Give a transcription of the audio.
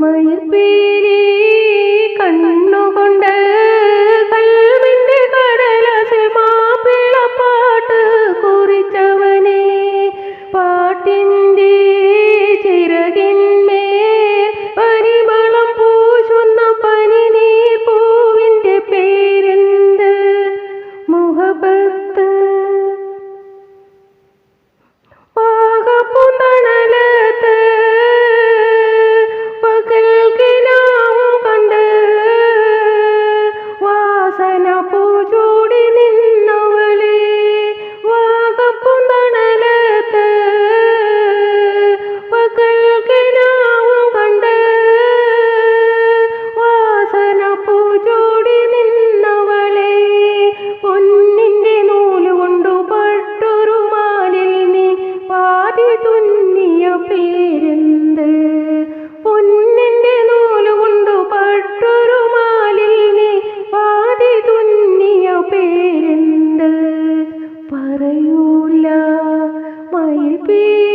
മയിൽ പേരേ കണ്ണു be